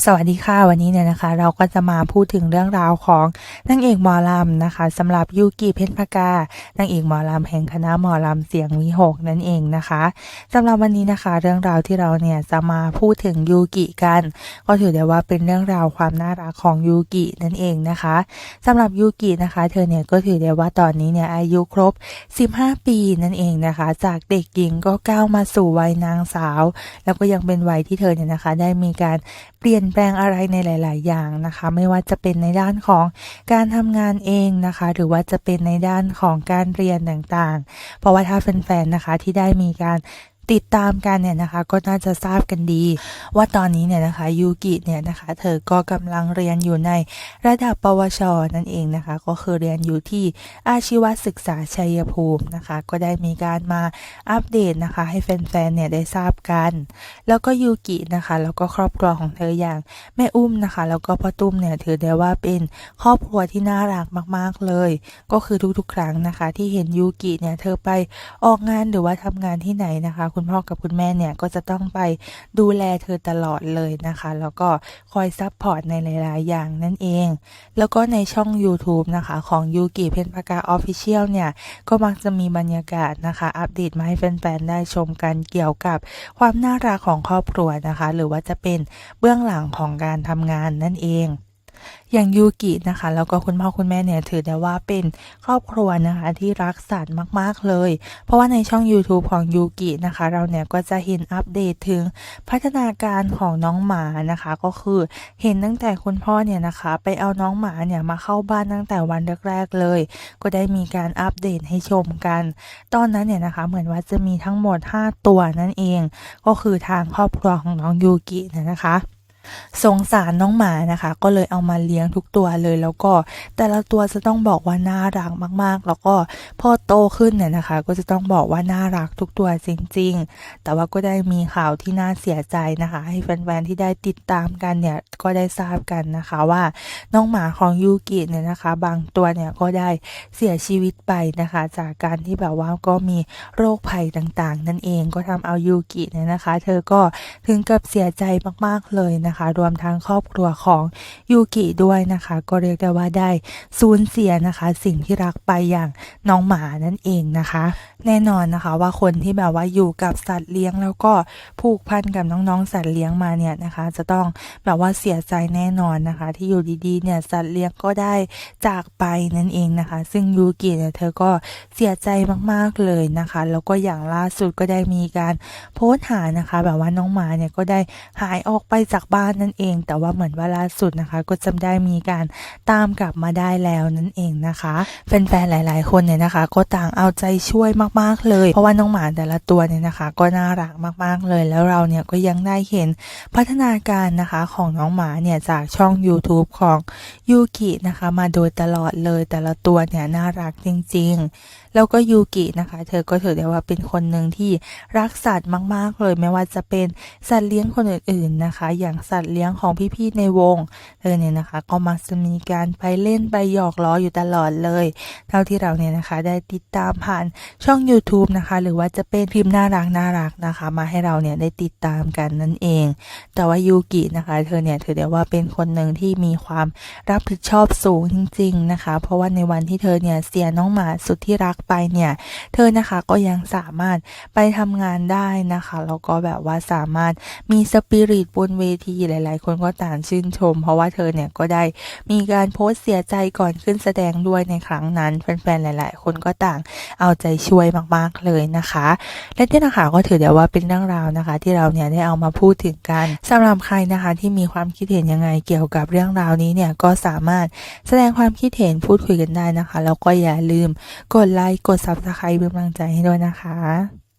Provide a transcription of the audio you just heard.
สวัสดีค่ะวันนี้เนี่ยนะคะ เราก็จะมาพูดถึงเรื่องราวของนางเอกหมอลำนะคะสำหรับยูกิเพชรพกานางเอกหมอลำแห่งคณะหมอลำเสียงวิหกนั่นเองนะคะสำหรับวันนี้นะคะ เรื่องราวที่เราเนี่ยจะมาพูดถึงยูกิกัน ก็ถือได้ว่าเป็นเรื่องราวความน่ารักของยูกินั่นเองนะคะสำหรับยูกินะคะ เธอเนี่ยก็ถือได้ว่าตอนนี้เนี่ยอายุครบ 15 ปีนั่นเองนะคะ จากเด็กหญิงก็ก้าวมาสู่วัยนางสาว แล้วก็ยังเป็นวัยที่เธอเนี่ยนะคะ ได้มีการ เปลี่ยนแปลงอะไรในหลาย ๆ อย่างนะคะ ไม่ว่าจะเป็นในด้านของการทำงานเองนะคะ หรือว่าจะเป็นในด้านของการเรียนต่าง ๆ เพราะว่าถ้าแฟน ๆ นะคะที่ได้มีการ ติดตามกันเนี่ยนะคะก็น่าจะทราบกันดี ว่าตอนนี้เนี่ยนะคะยูกิเนี่ยนะคะเธอก็กำลังเรียนอยู่ในระดับปวช นั่นเองนะคะ ก็คือเรียนอยู่ที่อาชีวศึกษาชัยภูมินะคะ ก็ได้มีการมาอัปเดตนะคะ ให้แฟนๆเนี่ยได้ทราบกัน แล้วก็ยูกินะคะ แล้วก็ครอบครัวของเธออย่างแม่อุ้มนะคะ แล้วก็พ่อตุ้มเนี่ยถือได้ว่าเป็นครอบครัวที่น่ารักมากๆเลย ก็คือทุกๆ ครั้งนะคะ ที่เห็นยูกิเนี่ยเธอไปออกงานหรือว่าทำงานที่ไหนนะคะคุณพ่อกับคุณแม่เนี่ยก็จะต้องไปดูแลเธอตลอดเลยนะคะ แล้วก็คอยซัพพอร์ตในหลาย ๆ อย่างนั่นเอง แล้วก็ในช่อง YouTube นะคะของยูกิเพนปากาออฟฟิเชียลเนี่ย ก็มักจะมีบรรยากาศนะคะ อัปเดตมาให้แฟน ๆ ได้ชมกันเกี่ยวกับความน่ารักของครอบครัวนะคะ หรือว่าจะเป็นเบื้องหลังของการทำงานนั่นเอง อย่างยูกินะคะแล้วก็คุณพ่อคุณแม่เนี่ยถือได้ว่าเป็นครอบครัวนะคะที่รักสัตว์มากๆเลย เพราะว่าในช่อง YouTube ของยูกินะคะ เราเนี่ยก็จะเห็นอัปเดตถึงพัฒนาการของน้องหมานะคะ ก็คือเห็นตั้งแต่คุณพ่อเนี่ยนะคะ ไปเอาน้องหมาเนี่ยมาเข้าบ้านตั้งแต่วันแรกๆเลย ก็ได้มีการอัปเดตให้ชมกัน ตอนนั้นเนี่ยนะคะเหมือนว่าจะมีทั้งหมด 5 ตัวนั่นเอง ก็คือทางครอบครัวของน้องยูกินะคะ สงสารน้องหมานะคะ ก็เลยเอามาเลี้ยงทุกตัวเลยแล้วก็แต่ละตัวจะต้องบอกว่าน่ารักมากๆ แล้วก็พอโตขึ้นเนี่ยนะคะ ก็จะต้องบอกว่าน่ารักทุกตัวจริง ๆ แต่ว่าก็ได้มีข่าวที่น่าเสียใจนะคะ ให้แฟนๆที่ได้ติดตามกันเนี่ยก็ได้ทราบกันนะคะว่าน้องหมาของยูกิเนี่ยนะคะ บางตัวเนี่ยก็ได้เสียชีวิตไปนะคะ จากการที่แบบว่าก็มีโรคภัยต่างๆ นั่นเองก็ทำเอายูกิเนี่ยนะคะ เธอก็ถึงกับเสียใจมากๆเลยนะคะรวมทั้งครอบครัวของยูกิด้วยนะคะ ก็เรียกได้ว่าได้สูญเสียนะคะ สิ่งที่รักไปอย่างน้องหมานั่นเองนะคะ แน่นอนนะคะว่าคนที่แบบว่าอยู่กับสัตว์เลี้ยงแล้วก็ผูกพันกับน้องๆ สัตว์เลี้ยงมาเนี่ยนะคะ จะต้องแบบว่าเสียใจแน่นอนนะคะ ที่อยู่ดีๆเนี่ยสัตว์เลี้ยงก็ได้จากไปนั่นเองนะคะ ซึ่งยูกิเนี่ยเธอก็เสียใจมากๆเลยนะคะ แล้วก็อย่างล่าสุดก็ได้มีการโพสต์หานะคะ แบบว่าน้องหมาเนี่ยก็ได้หายออกไปจากบ้านนั่นเอง แต่ว่าเหมือนว่าล่าสุดนะคะ ก็จำได้มีการตามกลับมาได้แล้วนั่นเองนะคะแฟนๆหลาย ๆ คนเนี่ยนะคะ ก็ต่างเอาใจช่วยมากๆเลย เพราะว่าน้องหมาแต่ละตัวเนี่ยนะคะ ก็น่ารักมากๆเลย แล้วเราเนี่ยก็ยังได้เห็นพัฒนาการนะคะของน้องหมาเนี่ยจากช่อง YouTube ของยูกินะคะ มาโดยตลอดเลยแต่ละตัวเนี่ยน่ารักจริง ๆ แล้วก็ยูกินะคะ เธอก็ถือได้ว่าเป็นคนหนึ่งที่รักสัตว์มาก ๆ เลย ไม่ว่าจะเป็นสัตว์เลี้ยงคนอื่นๆนะคะ อย่างสัตว์เลี้ยงของพี่ๆในวงเธอเนี่ยนะคะ ก็มักจะมีการไปเล่นไปหยอกล้ออยู่ตลอดเลย เท่าที่เราเนี่ยนะคะ ได้ติดตามผ่านช่อง YouTube นะคะ หรือว่าจะเป็นพิมพ์น่ารักน่ารักนะคะ มาให้เราเนี่ยได้ติดตามกันนั่นเอง แต่ว่ายูกินะคะ เธอเนี่ยถือได้ว่าเป็นคนหนึ่งที่มีความรับผิดชอบสูงจริง ๆนะคะ เพราะว่าในวันที่เธอเนี่ยเสียน้องหมาสุดที่รักไปเนี่ย เธอนะคะก็ยังสามารถไปทำงานได้นะคะแล้วก็แบบว่าสามารถมีสปิริตบนเวทีหลาย ๆ คนก็ต่างชื่นชม เพราะว่าเธอเนี่ยก็ได้มีการโพสต์เสียใจก่อนขึ้นแสดงด้วยในครั้งนั้นแฟนๆหลาย ๆ คนก็ต่างเอาใจช่วยมากๆเลยนะคะ และที่นะคะก็ถือได้ว่าเป็นเรื่องราวนะคะ ที่เราเนี่ยได้เอามาพูดถึงกันสำหรับใครนะคะที่มีความคิดเห็นยังไงเกี่ยวกับเรื่องราวนี้เนี่ยก็สามารถแสดงความคิดเห็นพูดคุยกันได้นะคะ แล้วก็อย่าลืมกดไลค์กด subscribe เป็นกำลังใจให้ด้วยนะคะ